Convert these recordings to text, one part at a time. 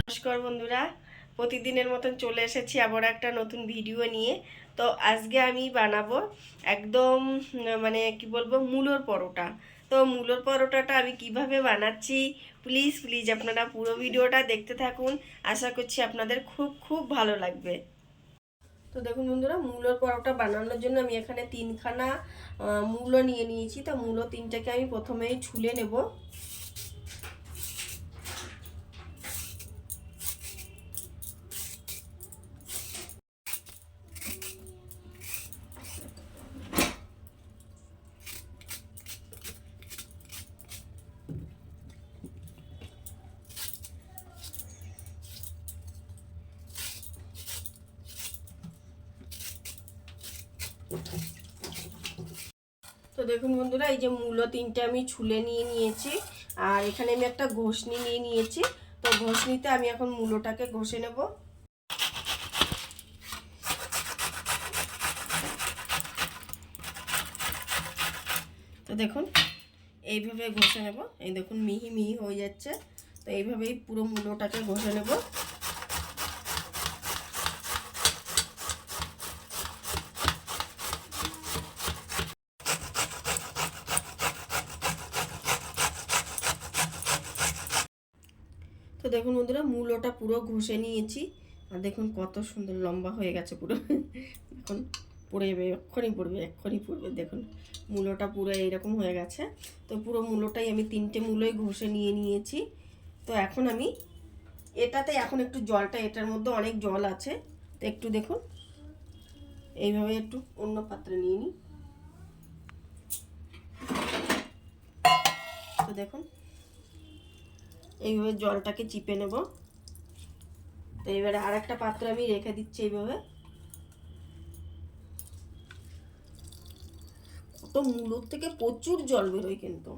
নমস্কার বন্ধুরা, প্রতিদিনের মতন চলে এসেছি আবার একটা নতুন ভিডিও নিয়ে। তো আজকে আমি বানাবো একদম মানে কি বলব, মূলোর পরোটা। তো মূলোর পরোটাটা আমি কীভাবে বানাচ্ছি প্লিজ প্লিজ আপনারা পুরো ভিডিওটা দেখতে থাকুন। আশা করছি আপনাদের খুব খুব ভালো লাগবে। তো দেখুন বন্ধুরা, মূলোর পরোটা বানানোর জন্য আমি এখানে তিনখানা মূলো নিয়ে নিয়েছি। তা মূলো তিনটাকে আমি প্রথমেই ছুলে নেব। তো দেখুন বন্ধুরা, এই যে মূলো তিনটে আমি ছুলে নিয়ে নিয়েছি, আর এখানে আমি একটা ঘষনি নিয়ে নিয়েছি। তো ঘষনিতে আমি এখন মূলোটাকে ঘষে নেব। তো দেখুন, এইভাবে ঘষে নেব। এই দেখুন, মিহি মিহি হয়ে যাচ্ছে। তো এইভাবেই পুরো মূলোটাকে ঘষে নেব তো দেখুন বন্ধুরা, মূলোটা পুরো ঘষে নিয়েছি। আর দেখুন কত সুন্দর লম্বা হয়ে গেছে পুরো। এখন পড়ে যাবে এক্ষুনি পড়বে এক্ষুনি পড়বে। দেখুন, মূলোটা পুরো এইরকম হয়ে গেছে। তো পুরো মূলোটাই আমি তিনটে মূলোই ঘষে নিয়ে নিয়েছি। তো এখন আমি এটাতে এখন একটু জলটা, এটার মধ্যে অনেক জল আছে। তো একটু দেখুন, এইভাবে একটু অন্য পাত্রে নিয়ে নিই। তো দেখুন এইভাবে জলটাকে চিপে নেব। তো এবারে আর একটা পাত্র আমি রেখে দিচ্ছি এইভাবে। কত মূলোর থেকে প্রচুর জল বেরোয় কিন্তু।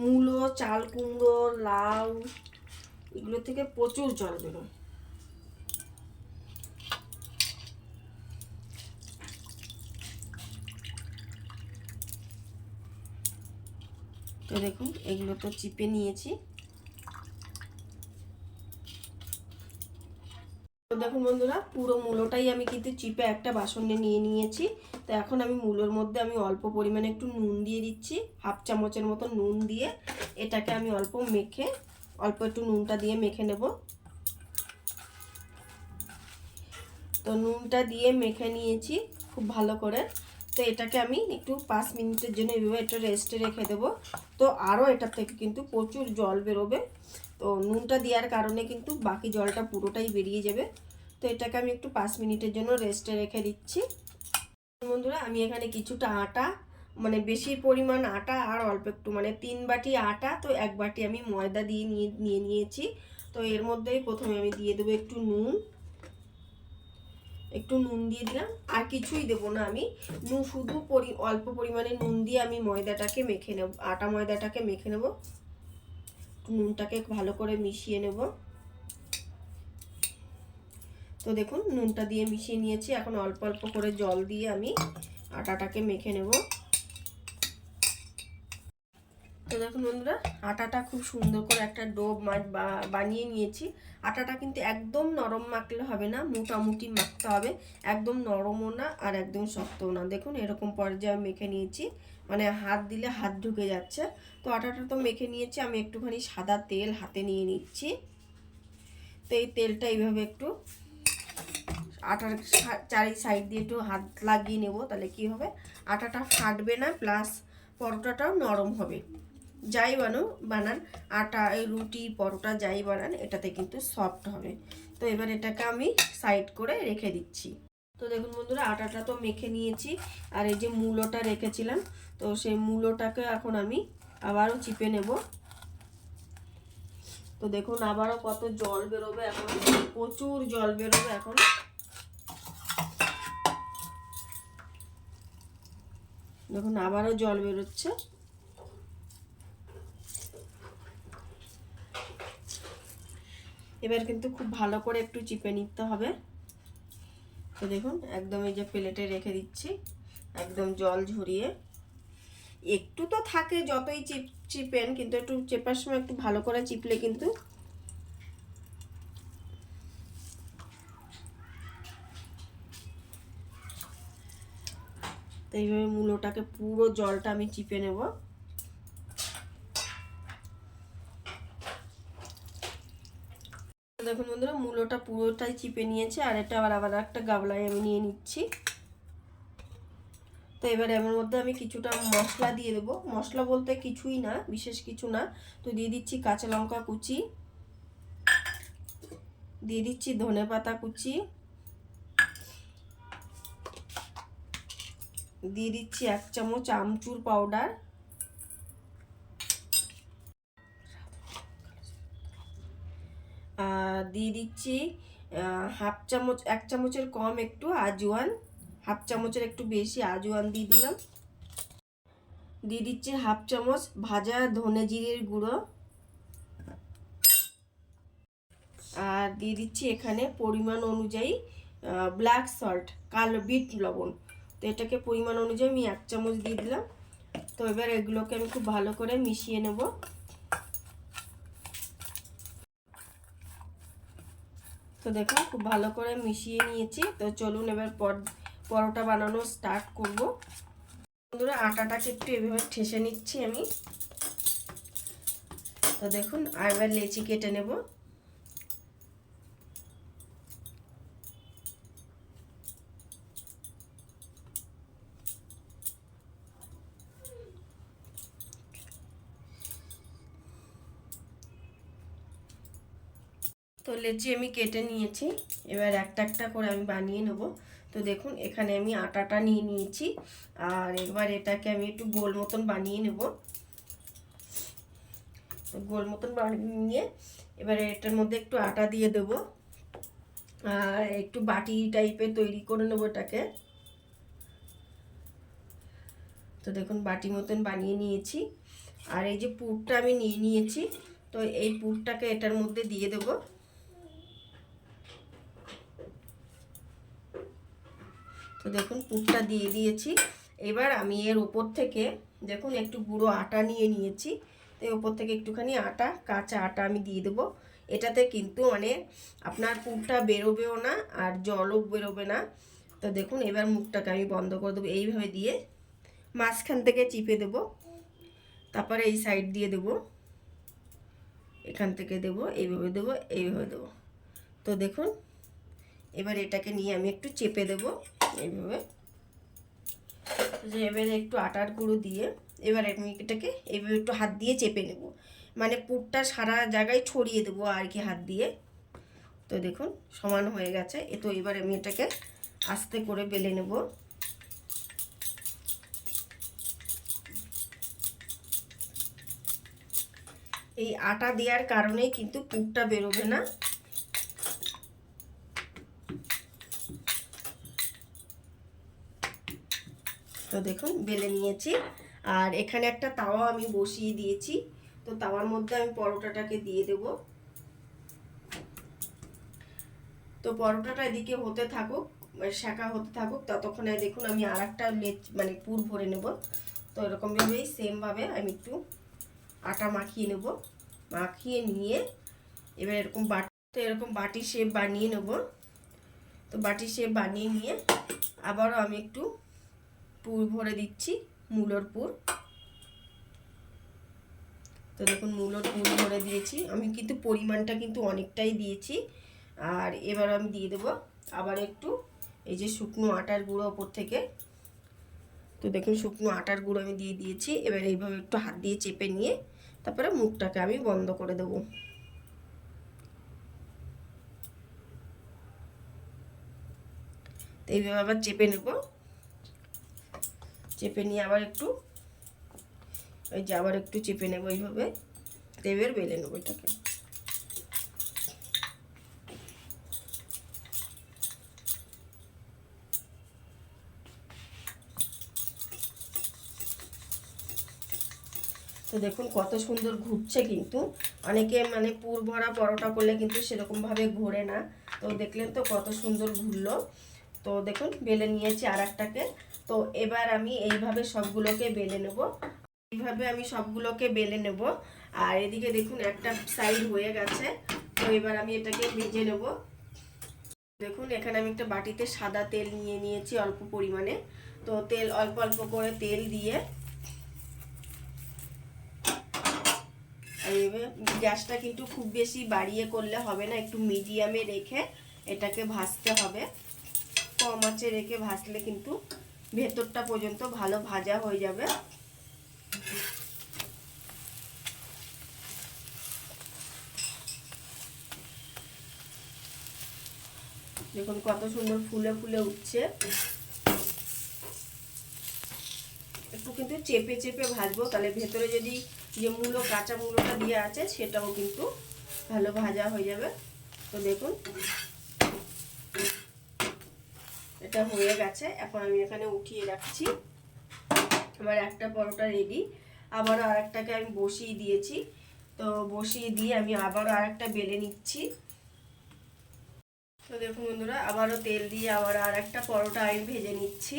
মূলো, চাল কুমড়ো, লাউ, এগুলো থেকে প্রচুর জল বেরোয়। তো দেখুন, এগুলো তো চিপে নিয়েছি। তো দেখুন বন্ধুরা, পুরো মূলোটাই আমি কিন্তু চিপে একটা বাসনে নিয়ে নিয়েছি। তো এখন আমি মূলোর মধ্যে আমি অল্প পরিমাণে একটু নুন দিয়ে দিচ্ছি, হাফ চামচের মতো নুন দিয়ে এটাকে আমি অল্প মেখে, অল্প একটু নুনটা দিয়ে মেখে নেব। তো নুনটা দিয়ে মেখে নিয়েছি খুব ভালো করে। তো এটাকে আমি একটু পাঁচ মিনিটের জন্য এইভাবে একটু রেস্টে রেখে দেবো। তো আরও এটার থেকে কিন্তু প্রচুর জল বেরোবে। তো নুনটা দেওয়ার কারণে কিন্তু বাকি জলটা পুরোটাই বেরিয়ে যাবে। তো এটাকে আমি একটু পাঁচ মিনিটের জন্য রেস্টে রেখে দিচ্ছি। বন্ধুরা, আমি এখানে কিছুটা আটা মানে বেশি পরিমাণ আটা আর অল্প একটু মানে তিন বাটি আটা, তো এক বাটি আমি ময়দা দিয়ে নিয়ে নিয়ে নিয়েছি। তো এর মধ্যেই প্রথমে আমি দিয়ে দেবো একটু নুন। একটু নুন দিয়ে দিলাম। আর কিছুই দেবো না আমি। নুন শুধু পরি, অল্প পরিমাণে নুন দিয়ে আমি ময়দাটাকে মেখে নেব, আটা ময়দাটাকে মেখে নেব। নুনটাকে ভালো করে মিশিয়ে নেব। তো দেখুন, নুনটা দিয়ে মিশিয়ে নিয়েছি। এখন অল্প অল্প করে জল দিয়ে আমি আটাটাকে মেখে নেব। তো দেখুন বন্ধুরা, আটাটা খুব সুন্দর করে একটা মাছ বানিয়ে নিয়েছি। আটাটা কিন্তু একদম নরম মাখলে হবে না, মোটামুটি মাখতে হবে। একদম নরমও না আর একদম শক্তও না। দেখুন এরকম পর্যায়ে মেখে নিয়েছি মানে হাত দিলে হাত ঢুকে যাচ্ছে। তো আটাটা তো মেখে নিয়েছি, আমি একটুখানি সাদা তেল হাতে নিয়ে নিচ্ছি। তো এই তেলটা এইভাবে একটু আটার চারি সাইড দিয়ে একটু হাত লাগিয়ে নেব, তাহলে কি হবে? আটাটা ফাটবে না, প্লাস পরোটাটাও নরম হবে। যাই বানো, বানান। আটা, এই রুটি, পরোটা যাই বানান, এটাতে কিন্তু সফট হবে। তো এবার এটাকে আমি সাইড করে রেখে দিচ্ছি। তো দেখুন বন্ধুরা, আটাটা তো মেখে নিয়েছি। আর এই যে মূলোটা রেখেছিলাম, তো সেই মূলোটাকে এখন আমি আবারও চিপে নেব। তো দেখুন, আবারও কত জল বেরোবে এখন। প্রচুর জল বেরোবে এখন। দেখুন, আবারও জল বেরোচ্ছে। এবার কিন্তু খুব ভালো করে একটু চিপে নিতে হবে। তো দেখুন, একদম এই যে প্লেটে রেখে দিচ্ছি, একদম জল ঝরিয়ে। একটু তো থাকে যতই চিপ, চিপেন, কিন্তু একটু চেপার সময় একটু ভালো করে চিপলে কিন্তু তো এইভাবে মূলোটাকে পুরো জলটা আমি চিপে নেব। দেখুন বন্ধুরা, মূলোটা পুরোটাই চিপে নিয়েছে, আর এটা আবার আবার একটা গাবলায় আমি নিয়ে নিচ্ছি। তো এবার এর মধ্যে আমি কিছুটা মশলা দিয়ে দেবো। মশলা বলতে কিছুই না, বিশেষ কিছু না। তো দিয়ে দিচ্ছি কাঁচা লঙ্কা কুচি, দিয়ে দিচ্ছি ধনে পাতা কুচি, দিয়ে দিচ্ছি এক চামচ আমচুর পাউডার দিয়ে দিচ্ছি হাফ চামচ, এক চামচের কম একটু আজওয়ান, হাফ চামচের একটু বেশি আজওয়ান দিয়ে দিলাম। দিয়ে দিচ্ছি হাফ চামচ ভাজা ধনে জিরের গুঁড়ো। আর দিয়ে দিচ্ছি এখানে পরিমাণ অনুযায়ী ব্ল্যাক সল্ট কালো, বিট লবণ। তো এটাকে পরিমাণ অনুযায়ী আমি এক চামচ দিয়ে দিলাম। তো এবার এগুলোকে আমি খুব ভালো করে মিশিয়ে নেব। তো দেখো, খুব ভালো করে মিশিয়ে নিয়েছি। তো চলুন এবার পর পরোটা বানানো স্টার্ট করব। বন্ধুরা, আটাটাকে একটু এভাবে ঠেসে নিচ্ছি আমি। তো দেখুন, আর এবার লেচি কেটে নেব। তো লেচি আমি কেটে নিয়েছি। এবার একটা একটা করে আমি বানিয়ে নেব। তো দেখুন, এখানে আমি আটাটা নিয়ে নিয়েছি। আর এবার এটাকে আমি একটু গোল মতন বানিয়ে নেব। গোল মতন বানিয়ে নিয়ে এবারে এটার মধ্যে একটু আটা দিয়ে দেব। আর একটু বাটি টাইপের তৈরি করে নেব এটাকে। তো দেখুন, বাটি মতন বানিয়ে নিয়েছি। আর এই যে পুরটা আমি নিয়ে নিয়েছি, তো এই পুরটাকে এটার মধ্যে দিয়ে দেবো। তো দেখুন, পুরটা দিয়ে দিয়েছি। এবার আমি এর ওপর থেকে, দেখুন, একটু গুঁড়ো আটা নিয়ে নিয়েছি। তো ওপর থেকে একটুখানি আটা, কাঁচা আটা আমি দিয়ে দেবো। এটাতে কিন্তু মানে আপনার পুরটা বেরোবেও না আর জলও বেরোবে না। তো দেখুন, এবার মুখটাকে আমি বন্ধ করে দেবো। এইভাবে দিয়ে মাঝখান থেকে চিপে দেবো। তারপরে এই সাইড দিয়ে দেবো। এখান থেকে দেবো, এইভাবে দেবো এইভাবে দেবো। তো দেখুন, এবার এটাকে নিয়ে আমি একটু চেপে দেবো। এইভাবে। এবারে একটু আটার গুঁড়ো দিয়ে এবার আমি এটাকে এইভাবে একটু হাত দিয়ে চেপে নেব। মানে পুরটা সারা জায়গায় ছড়িয়ে দেবো আর কি হাত দিয়ে। তো দেখুন, সমান হয়ে গেছে। এ তো এবার আমি এটাকে আস্তে করে বেলে নেব। এই আটা দেওয়ার কারণেই কিন্তু পুরটা বেরোবে না। তো দেখুন, বেলে নিয়েছি। আর এখানে একটা তাওয়া আমি বসিয়ে দিয়েছি। তো তাওয়ার মধ্যে আমি পরোটাটাকে দিয়ে দেব। তো পরোটাটা এদিকে হতে থাকুক শাঁকা হতে থাকুক, ততক্ষণে দেখুন আমি আর একটা মানে পুর ভরে নেব। তো এরকমভাবেই সেমভাবে আমি একটু আটা মাখিয়ে নেব। মাখিয়ে নিয়ে এবার এরকম বাটি, তো এরকম বাটি শেপ বানিয়ে নেব। তো বাটি শেপ বানিয়ে নিয়ে আবারও আমি একটু পুর ভরে দিচ্ছি, মূলোর পুর। তো দেখুন, মূলোর পুর ভরে দিয়েছি। আমি কিন্তু পরিমাণটা কিন্তু অনেকটাই দিয়েছি। আর এবার আমি দিয়ে দেবো আবার একটু, এই যে শুকনো আটার গুঁড়ো ওপর থেকে। তো দেখুন, শুকনো আটার গুঁড়ো আমি দিয়ে দিয়েছি। এবার এইভাবে একটু হাত দিয়ে চেপে নিয়ে তারপরে মুখটাকে আমি বন্ধ করে দেবো। তো এইভাবে আবার চেপে নেব। চেপে নিয়ে আবার একটু ওই যে আবার একটু চেপে নেব এইভাবে তেবের বেলে নেব এটাকে। তো দেখুন কত সুন্দর ঘুরছে কিন্তু, অনেকে মানে পুর ভরা পরোটা করলে কিন্তু সেরকমভাবে ঘোরে না। তো দেখলেন তো কত সুন্দর ঘুরলো। তো দেখুন, বেলে নিয়েছি আর একটাকে তো এবার আমি এইভাবে সবগুলোকে বেলে নেব। এইভাবে আমি সবগুলোকে বেলে নেব। আর এদিকে দেখুন, একটা সাইড হয়ে গেছে। তো এবার আমি এটাকে ভেজে নেব। দেখুন, এখানে আমি একটা বাটিতে সাদা তেল নিয়ে নিয়েছি অল্প পরিমাণে। তো তেল, অল্প অল্প করে তেল দিয়ে গ্যাসটা কিন্তু খুব বেশি বাড়িয়ে করলে হবে না। একটু মিডিয়ামে রেখে এটাকে ভাজতে হবে। কম আঁচে রেখে ভাজলে কিন্তু ভেতরটা পর্যন্ত ভালো ভাজা হয়ে যাবে। দেখুন কত সুন্দর ফুলে ফুলে উঠছে। একটু কিন্তু চেপে চেপে ভাজবো, তাহলে ভেতরে যদি যে মূলো, কাঁচা মূলোটা দিয়ে আছে, সেটাও কিন্তু ভালো ভাজা হয়ে যাবে। তো দেখুন এটা হয়ে গেছে। এখন আমি এখানে উঠিয়ে রাখছি। আমার একটা পরোটা রেডি আবারও আরেকটাকে আমি বসিয়ে দিয়েছি। তো বসিয়ে দিয়ে আমি আবারও আরেকটা বেলে নিচ্ছি। তো দেখুন বন্ধুরা, আবারও তেল দিয়ে আবার আর একটা পরোটা আমি ভেজে নিচ্ছি।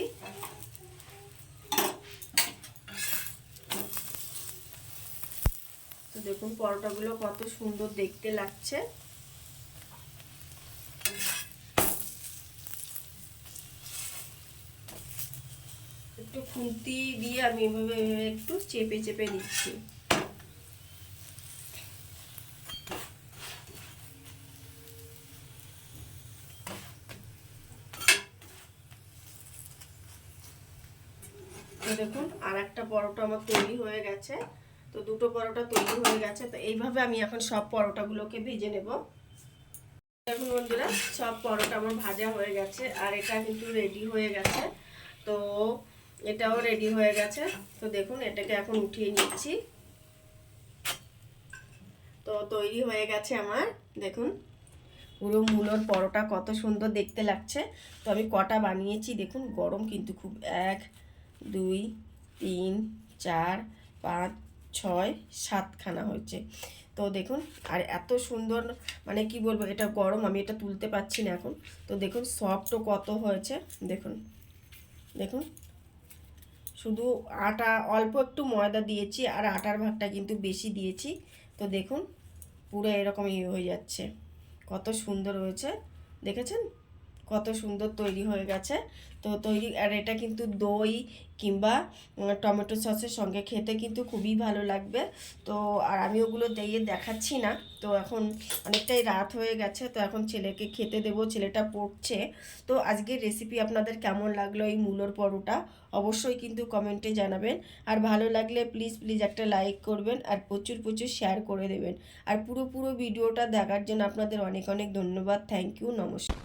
তো দেখুন পরোটাগুলো কত সুন্দর দেখতে লাগছে। একটু খুন্তি দিয়ে আমি এভাবে একটু চেপে চেপে নিচ্ছি। দেখুন আর একটা পরোটা আমার তৈরি হয়ে গেছে। তো দুটো পরোটা তৈরি হয়ে গেছে। তো এইভাবে আমি এখন সব পরোটাগুলোকে ভেজে নেব। দেখুন বন্ধুরা, সব পরোটা আমার ভাজা হয়ে গেছে আর এটা কিন্তু রেডি হয়ে গেছে। তো এটাও রেডি হয়ে গেছে। তো দেখুন, এটাকে এখন উঠিয়ে নিচ্ছি। তো তৈরি হয়ে গেছে আমার, দেখুন। পুরো মূলোর পরোটা কত সুন্দর দেখতে লাগছে। তো আমি কটা বানিয়েছি, দেখুন, গরম কিন্তু খুব। এক, দুই, তিন, চার, পাঁচ, ছয়, সাতখানা হয়েছে। তো দেখুন, আর এত সুন্দর মানে কি বলব, এটা গরম, আমি এটা তুলতে পারছি না এখন। তো দেখুন সফটও কত হয়েছে, দেখুন। দেখুন শুধু আটা, অল্প একটু ময়দা দিয়েছি আর আটার ভাগটা কিন্তু বেশি দিয়েছি। তো দেখুন, পুরো এরকম ইয়ে হয়ে যাচ্ছে। কত সুন্দর হয়েছে। দেখেছেন? কত সুন্দর তৈরি হয়ে গেছে। তো তৈরি, আর এটা কিন্তু দই কিংবা টমেটো সসের সঙ্গে খেতে কিন্তু খুবই ভালো লাগবে। তো, আর আমি ওগুলো দিয়ে দেখাচ্ছি না। তো এখন অনেকটাই রাত হয়ে গেছে, তো এখন ছেলেকে খেতে দেবো, ছেলেটা পড়ছে। তো আজকের রেসিপি আপনাদের কেমন লাগল এই মূলোর পরোটা? অবশ্যই কিন্তু কমেন্টে জানাবেন। আর ভালো লাগলে প্লিজ প্লিজ একটা লাইক করবেন আর প্রচুর প্রচুর শেয়ার করে দেবেন। আর পুরো পুরো ভিডিওটা দেখার জন্য আপনাদের অনেক অনেক ধন্যবাদ। থ্যাংক ইউ নমস্কার।